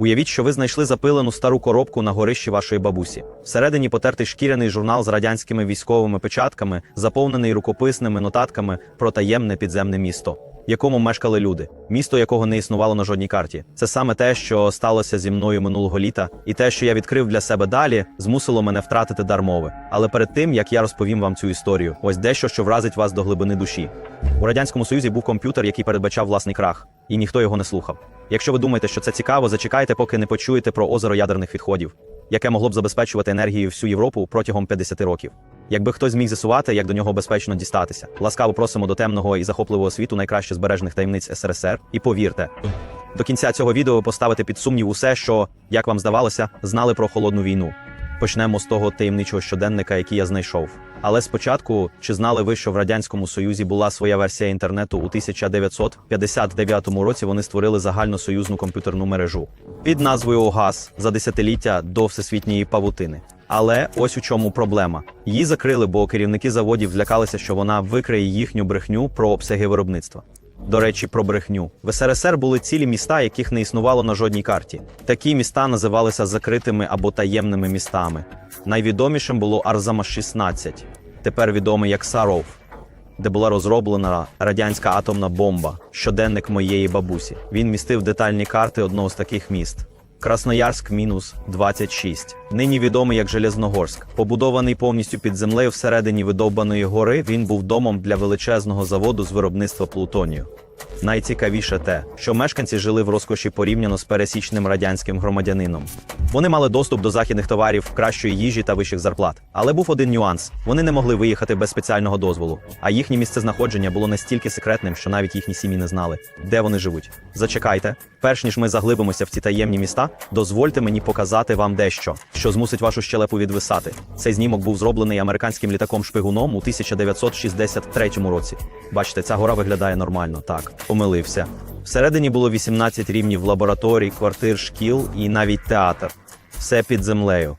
Уявіть, що ви знайшли запилену стару коробку на горищі вашої бабусі. Всередині потертий шкіряний журнал з радянськими військовими печатками, заповнений рукописними нотатками про таємне підземне місто, в якому мешкали люди, місто якого не існувало на жодній карті. Це саме те, що сталося зі мною минулого літа, і те, що я відкрив для себе далі, змусило мене втратити дар мови. Але перед тим як я розповім вам цю історію, ось дещо, що вразить вас до глибини душі. У радянському союзі був комп'ютер, який передбачав власний крах, і ніхто його не слухав. Якщо ви думаєте, що це цікаво, зачекайте, поки не почуєте про озеро ядерних відходів, яке могло б забезпечувати енергією всю Європу протягом 50 років. Якби хтось зміг з'ясувати, як до нього безпечно дістатися, ласкаво просимо до темного і захопливого світу найкраще збережених таємниць СРСР. І повірте, до кінця цього відео ви поставите під сумнів усе, що, як вам здавалося, знали про холодну війну. Почнемо з того таємничого щоденника, який я знайшов. Але спочатку, чи знали ви, що в радянському союзі була своя версія інтернету у 1959 році? Вони створили загальносоюзну комп'ютерну мережу під назвою ОГАЗ за десятиліття до всесвітньої павутини. Але ось у чому проблема. Її закрили, бо керівники заводів злякалися, що вона викриє їхню брехню про обсяги виробництва. До речі, про брехню в СРСР були цілі міста, яких не існувало на жодній карті. Такі міста називалися закритими або таємними містами. Найвідомішим було Арзама 16 тепер відомий як Саров, де була розроблена радянська атомна бомба, щоденник моєї бабусі. Він містив детальні карти одного з таких міст. Красноярськ мінус 26. Нині відомий як Железногорськ. Побудований повністю під землею всередині видовбаної гори, він був домом для величезного заводу з виробництва плутонію. Найцікавіше те, що мешканці жили в розкоші порівняно з пересічним радянським громадянином. Вони мали доступ до західних товарів, кращої їжі та вищих зарплат. Але був один нюанс: вони не могли виїхати без спеціального дозволу, а їхнє місцезнаходження було настільки секретним, що навіть їхні сім'ї не знали, де вони живуть. Зачекайте, перш ніж ми заглибимося в ці таємні міста, дозвольте мені показати вам дещо, що змусить вашу щелепу відвисати. Цей знімок був зроблений американським літаком шпигуном у 1963 році. Бачите, ця гора виглядає нормально. Так, помилився. Всередині було 18 рівнів лабораторій, квартир, шкіл і навіть театр. Все під землею.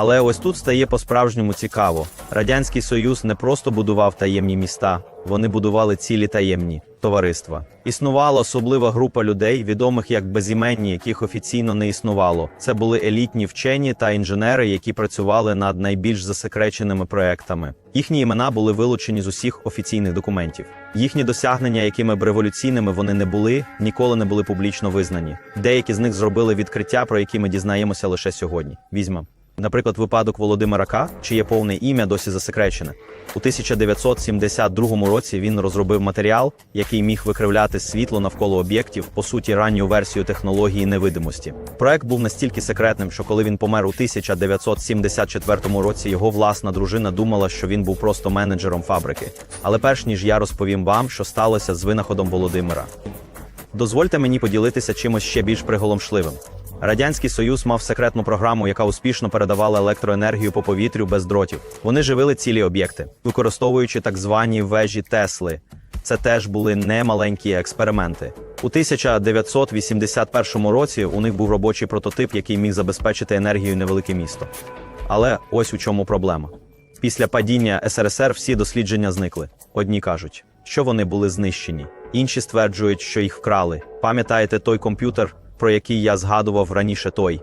Але ось тут стає по-справжньому цікаво. Радянський Союз не просто будував таємні міста, вони будували цілі таємні товариства. Існувала особлива група людей, відомих як безіменні, яких офіційно не існувало. Це були елітні вчені та інженери, які працювали над найбільш засекреченими проектами. Їхні імена були вилучені з усіх офіційних документів. Їхні досягнення, якими б революційними вони не були, ніколи не були публічно визнані. Деякі з них зробили відкриття, про які ми дізнаємося лише сьогодні. Візьмемо. Наприклад, випадок Володимира К, чиє повне ім'я досі засекречене. У 1972 році він розробив матеріал, який міг викривляти світло навколо об'єктів, по суті, ранню версію технології невидимості. Проект був настільки секретним, що коли він помер у 1974 році, його власна дружина думала, що він був просто менеджером фабрики. Але перш ніж я розповім вам, що сталося з винаходом Володимира. Дозвольте мені поділитися чимось ще більш приголомшливим. Радянський Союз мав секретну програму, яка успішно передавала електроенергію по повітрю без дротів. Вони живили цілі об'єкти, використовуючи так звані вежі Тесли. Це теж були немаленькі експерименти. У 1981 році у них був робочий прототип, який міг забезпечити енергією невелике місто. Але ось у чому проблема. Після падіння СРСР всі дослідження зникли. Одні кажуть, що вони були знищені, інші стверджують, що їх вкрали. Пам'ятаєте той комп'ютер, про який я згадував раніше той,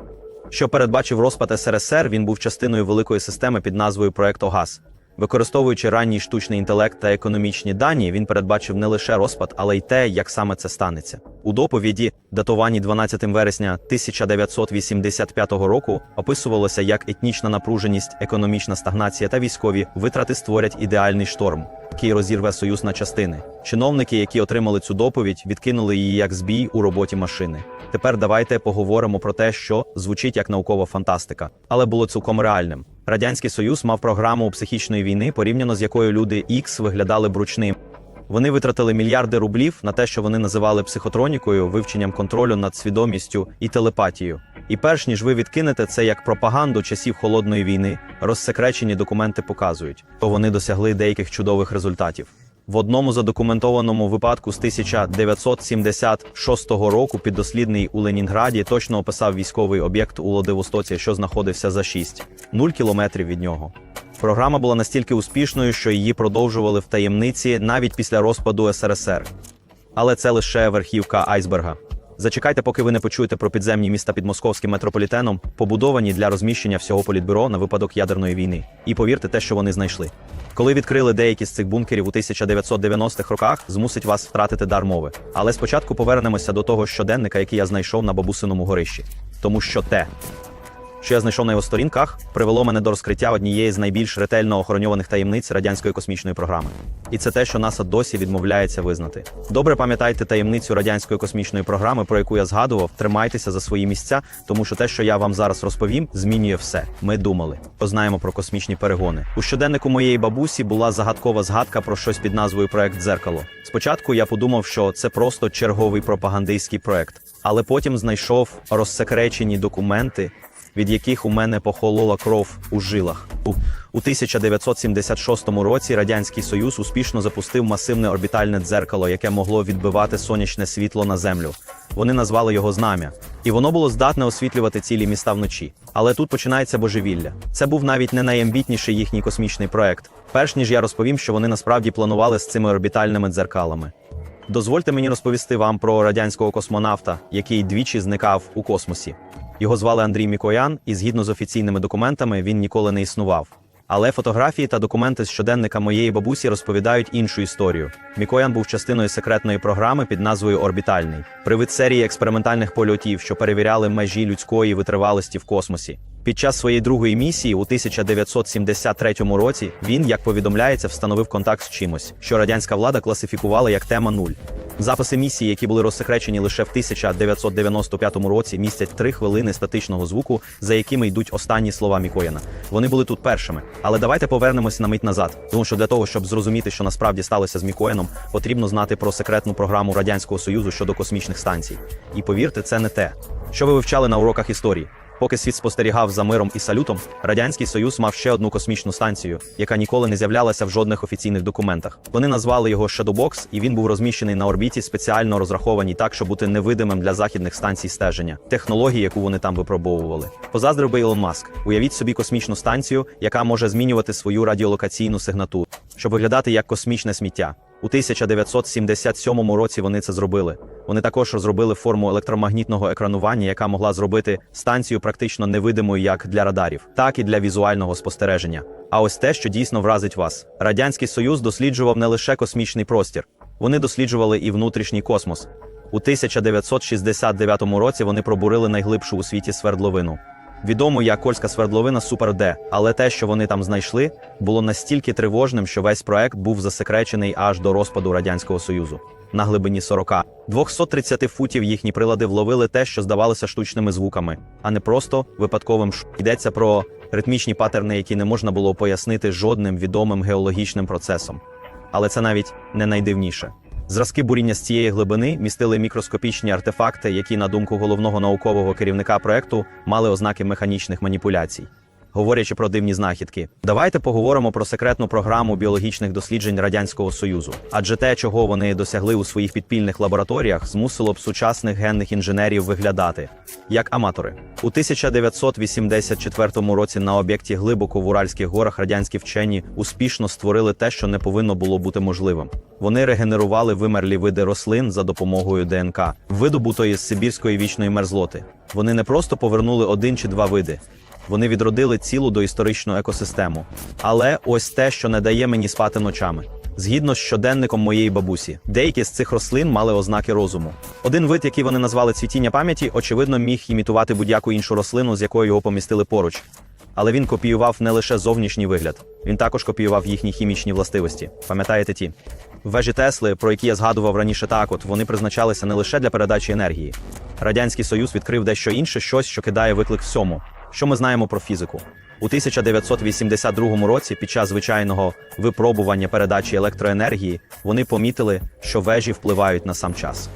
що передбачив розпад СРСР, він був частиною великої системи під назвою Проект ОГАЗ. Використовуючи ранній штучний інтелект та економічні дані, він передбачив не лише розпад, але й те, як саме це станеться. У доповіді, датованій 12 вересня 1985 року, описувалося, як етнічна напруженість, економічна стагнація та військові витрати створять ідеальний шторм, який розірве союз на частини. Чиновники, які отримали цю доповідь, відкинули її як збій у роботі машини. Тепер давайте поговоримо про те, що звучить як наукова фантастика, але було цілком реальним. Радянський Союз мав програму психічної війни, порівняно з якою люди X виглядали бручним. Вони витратили мільярди рублів на те, що вони називали психотронікою, вивченням контролю над свідомістю і телепатією. І перш ніж ви відкинете це як пропаганду часів холодної війни, розсекречені документи показують, то вони досягли деяких чудових результатів. В одному задокументованому випадку з 1976 року піддослідний у Ленінграді точно описав військовий об'єкт у Владивостоці, що знаходився за 6-0 кілометрів від нього. Програма була настільки успішною, що її продовжували в таємниці навіть після розпаду СРСР. Але це лише верхівка айсберга. Зачекайте, поки ви не почуєте про підземні міста під московським метрополітеном, побудовані для розміщення всього політбюро на випадок ядерної війни. І повірте те, що вони знайшли. Коли відкрили деякі з цих бункерів у 1990-х роках, змусить вас втратити дар мови. Але спочатку повернемося до того щоденника, який я знайшов на бабусиному горищі. Тому що те, що я знайшов на його сторінках, привело мене до розкриття однієї з найбільш ретельно охороньованих таємниць радянської космічної програми. І це те, що НАСА досі відмовляється визнати. Добре пам'ятайте таємницю радянської космічної програми, про яку я згадував. Тримайтеся за свої місця, тому що те, що я вам зараз розповім, змінює все. Ми думали. Познаємо про космічні перегони. У щоденнику моєї бабусі була загадкова згадка про щось під назвою Проект Дзеркало. Спочатку я подумав, що це просто черговий пропагандистський проект, але потім знайшов розсекречені документи, від яких у мене похолола кров у жилах. У, у 1976 році Радянський Союз успішно запустив масивне орбітальне дзеркало, яке могло відбивати сонячне світло на землю. Вони назвали його знам'я, і воно було здатне освітлювати цілі міста вночі. Але тут починається божевілля. Це був навіть не найамбітніший їхній космічний проект. Перш ніж я розповім, що вони насправді планували з цими орбітальними дзеркалами. Дозвольте мені розповісти вам про радянського космонавта, який двічі зникав у космосі. Його звали Андрій Мікоян, і згідно з офіційними документами він ніколи не існував. Але фотографії та документи з щоденника моєї бабусі розповідають іншу історію. Мікоян був частиною секретної програми під назвою Орбітальний, привид серії експериментальних польотів, що перевіряли межі людської витривалості в космосі. Під час своєї другої місії у 1973 році він, як повідомляється, встановив контакт з чимось, що радянська влада класифікувала як тема нуль. Записи місії, які були розсекречені лише в 1995 році, містять три хвилини статичного звуку, за якими йдуть останні слова Мікояна. Вони були тут першими. Але давайте повернемось на мить назад, тому що для того, щоб зрозуміти, що насправді сталося з Мікояном, потрібно знати про секретну програму Радянського Союзу щодо космічних станцій. І повірте, це не те, що ви вивчали на уроках історії. Поки світ спостерігав за миром і салютом, радянський союз мав ще одну космічну станцію, яка ніколи не з'являлася в жодних офіційних документах. Вони назвали його Shadowbox, і він був розміщений на орбіті, спеціально розрахованій так, щоб бути невидимим для західних станцій стеження, технології, яку вони там випробовували. Позаздрив би Ілон Маск. Уявіть собі космічну станцію, яка може змінювати свою радіолокаційну сигнатуру, щоб виглядати як космічне сміття. У 1977 році вони це зробили. Вони також розробили форму електромагнітного екранування, яка могла зробити станцію практично невидимою як для радарів, так і для візуального спостереження. А ось те, що дійсно вразить вас, радянський союз досліджував не лише космічний простір, вони досліджували і внутрішній космос. У 1969 році вони пробурили найглибшу у світі свердловину. Відомо як Кольська свердловина Супер Д, але те, що вони там знайшли, було настільки тривожним, що весь проект був засекречений аж до розпаду радянського союзу. На глибині 40 230 футів їхні прилади вловили те, що здавалося штучними звуками, а не просто випадковим ш. Йдеться про ритмічні патерни, які не можна було пояснити жодним відомим геологічним процесом. Але це навіть не найдивніше. Зразки буріння з цієї глибини містили мікроскопічні артефакти, які, на думку головного наукового керівника проекту, мали ознаки механічних маніпуляцій. Говорячи про дивні знахідки, давайте поговоримо про секретну програму біологічних досліджень Радянського Союзу. Адже те, чого вони досягли у своїх підпільних лабораторіях, змусило б сучасних генних інженерів виглядати як аматори. У 1984 році на об'єкті глибоко в Уральських горах радянські вчені успішно створили те, що не повинно було бути можливим. Вони регенерували вимерлі види рослин за допомогою ДНК, видобутої з сибірської вічної мерзлоти. Вони не просто повернули один чи два види. Вони відродили цілу доісторичну екосистему. Але ось те, що не дає мені спати ночами. Згідно з щоденником моєї бабусі, деякі з цих рослин мали ознаки розуму. Один вид, який вони назвали цвітіння пам'яті, очевидно, міг імітувати будь-яку іншу рослину, з якою його помістили поруч. Але він копіював не лише зовнішній вигляд, він також копіював їхні хімічні властивості. Пам'ятаєте ті? Вежі Тесли, про які я згадував раніше, так от вони призначалися не лише для передачі енергії. Радянський Союз відкрив дещо інше, щось, що кидає виклик всьому. Що ми знаємо про фізику? У 1982 році, під час звичайного випробування передачі електроенергії, вони помітили, що вежі впливають на сам час.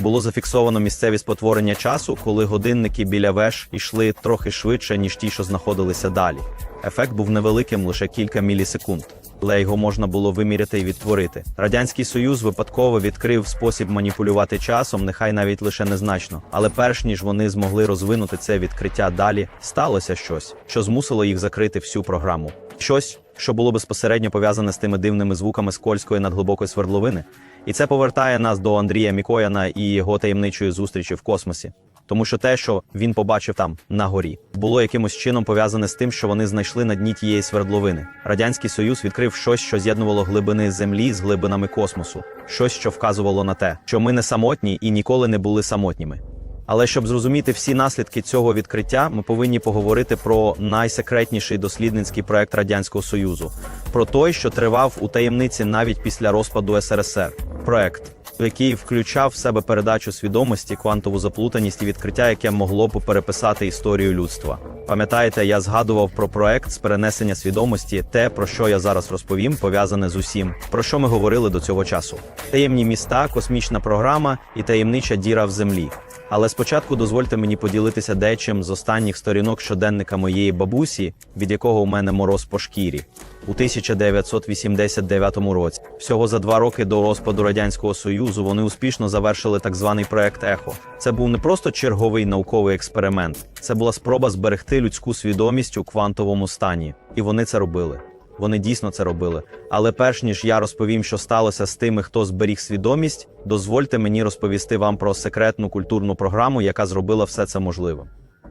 Було зафіксовано місцеві спотворення часу, коли годинники біля веж йшли трохи швидше, ніж ті, що знаходилися далі. Ефект був невеликим лише кілька мілісекунд, але його можна було виміряти і відтворити. Радянський Союз випадково відкрив спосіб маніпулювати часом, нехай навіть лише незначно. Але перш ніж вони змогли розвинути це відкриття далі, сталося щось, що змусило їх закрити всю програму. Щось, що було безпосередньо пов'язане з тими дивними звуками скользкої надглибокої свердловини. І це повертає нас до Андрія Мікояна і його таємничої зустрічі в космосі. Тому що те, що він побачив там на горі, було якимось чином пов'язане з тим, що вони знайшли на дні тієї свердловини. Радянський Союз відкрив щось, що з'єднувало глибини землі з глибинами космосу, щось, що вказувало на те, що ми не самотні і ніколи не були самотніми. Але щоб зрозуміти всі наслідки цього відкриття, ми повинні поговорити про найсекретніший дослідницький проект радянського союзу, про той, що тривав у таємниці навіть після розпаду СРСР. Проект, який включав в себе передачу свідомості, квантову заплутаність і відкриття, яке могло б переписати історію людства. Пам'ятаєте, я згадував про проект з перенесення свідомості, те, про що я зараз розповім, пов'язане з усім, про що ми говорили до цього часу: таємні міста, космічна програма і таємнича діра в землі. Але спочатку дозвольте мені поділитися дечим з останніх сторінок щоденника моєї бабусі, від якого у мене мороз по шкірі. У 1989 році, всього за два роки до розпаду радянського союзу, вони успішно завершили так званий проект Ехо. Це був не просто черговий науковий експеримент, це була спроба зберегти людську свідомість у квантовому стані, і вони це робили. Вони дійсно це робили. Але перш ніж я розповім, що сталося з тими, хто зберіг свідомість, дозвольте мені розповісти вам про секретну культурну програму, яка зробила все це можливим.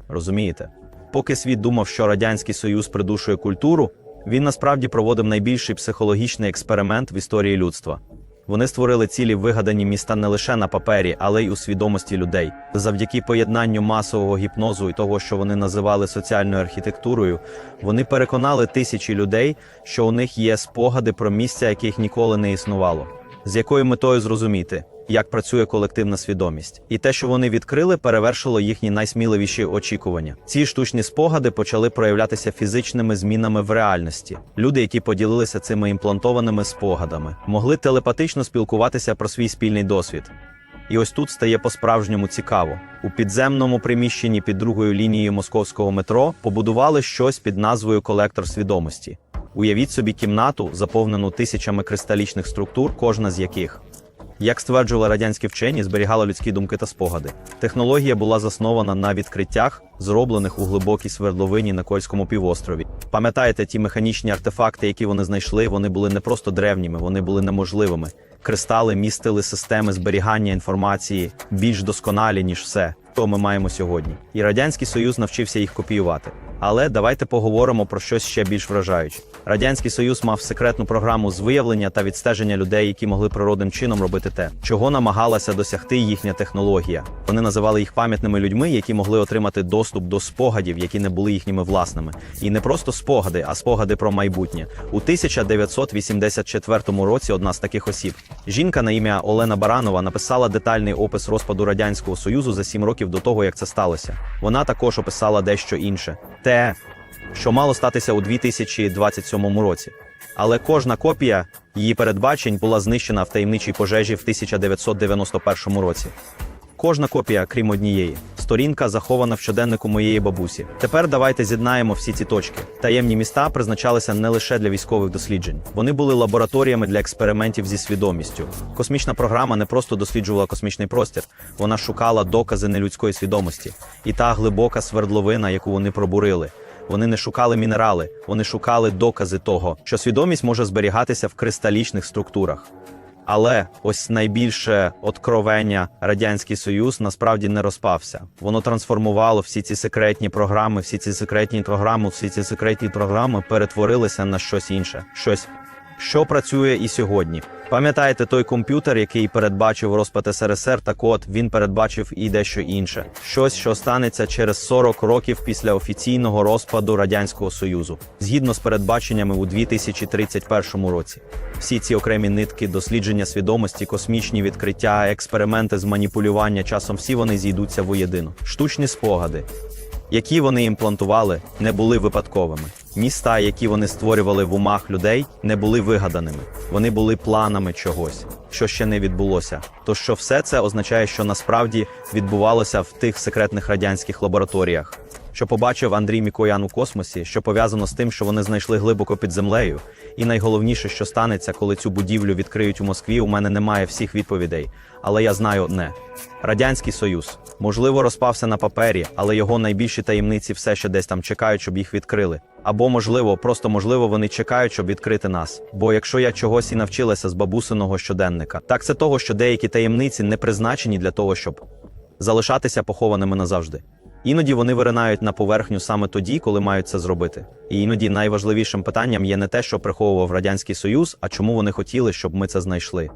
Розумієте? Поки світ думав, що Радянський Союз придушує культуру, він насправді проводив найбільший психологічний експеримент в історії людства. Вони створили цілі вигадані міста не лише на папері, але й у свідомості людей. Завдяки поєднанню масового гіпнозу і того, що вони називали соціальною архітектурою, вони переконали тисячі людей, що у них є спогади про місця, яких ніколи не існувало. З якою метою зрозуміти, як працює колективна свідомість, і те, що вони відкрили, перевершило їхні найсміливіші очікування. Ці штучні спогади почали проявлятися фізичними змінами в реальності. Люди, які поділилися цими імплантованими спогадами, могли телепатично спілкуватися про свій спільний досвід. І ось тут стає по-справжньому цікаво. У підземному приміщенні під другою лінією московського метро побудували щось під назвою колектор свідомості. Уявіть собі кімнату, заповнену тисячами кристалічних структур, кожна з яких як стверджували радянські вчені, зберігала людські думки та спогади. Технологія була заснована на відкриттях, зроблених у глибокій свердловині на Кольському півострові. Пам'ятаєте, ті механічні артефакти, які вони знайшли, вони були не просто древніми, вони були неможливими. Кристали містили системи зберігання інформації більш досконалі, ніж все, що ми маємо сьогодні. І радянський союз навчився їх копіювати. Але давайте поговоримо про щось ще більш вражаюче. Радянський Союз мав секретну програму з виявлення та відстеження людей, які могли природним чином робити те, чого намагалася досягти їхня технологія. Вони називали їх пам'ятними людьми, які могли отримати доступ до спогадів, які не були їхніми власними. І не просто спогади, а спогади про майбутнє. У 1984 році одна з таких осіб, жінка на ім'я Олена Баранова, написала детальний опис розпаду радянського союзу за сім років до того, як це сталося. Вона також описала дещо інше те, що мало статися у 2027 році. Але кожна копія її передбачень була знищена в таємничій пожежі в 1991 році. Кожна копія, крім однієї, сторінка захована в щоденнику моєї бабусі. Тепер давайте з'єднаємо всі ці точки. Таємні міста призначалися не лише для військових досліджень, вони були лабораторіями для експериментів зі свідомістю. Космічна програма не просто досліджувала космічний простір, вона шукала докази нелюдської свідомості. І та глибока свердловина, яку вони пробурили. Вони не шукали мінерали, вони шукали докази того, що свідомість може зберігатися в кристалічних структурах. Але ось найбільше откровення радянський союз насправді не розпався. Воно трансформувало всі ці секретні програми, всі ці секретні програми, всі ці секретні програми перетворилися на щось інше, щось, що працює і сьогодні. Пам'ятаєте той комп'ютер, який передбачив розпад СРСР, так от він передбачив і дещо інше, щось, що станеться через 40 років після офіційного розпаду радянського союзу, згідно з передбаченнями у 2031 році. Всі ці окремі нитки, дослідження свідомості, космічні відкриття, експерименти з маніпулювання часом всі вони зійдуться воєдино. Штучні спогади, які вони імплантували, не були випадковими. Міста, які вони створювали в умах людей, не були вигаданими. Вони були планами чогось, що ще не відбулося. То що все це означає, що насправді відбувалося в тих секретних радянських лабораторіях. Що побачив Андрій Мікоян у космосі, що пов'язано з тим, що вони знайшли глибоко під землею. І найголовніше, що станеться, коли цю будівлю відкриють у Москві, у мене немає всіх відповідей. Але я знаю одне: Радянський Союз можливо розпався на папері, але його найбільші таємниці все ще десь там чекають, щоб їх відкрили. Або можливо, просто можливо, вони чекають, щоб відкрити нас. Бо якщо я чогось і навчилася з бабусиного щоденника, так це того, що деякі таємниці не призначені для того, щоб залишатися похованими назавжди. Іноді вони виринають на поверхню саме тоді, коли мають це зробити. І іноді найважливішим питанням є не те, що приховував радянський союз, а чому вони хотіли, щоб ми це знайшли.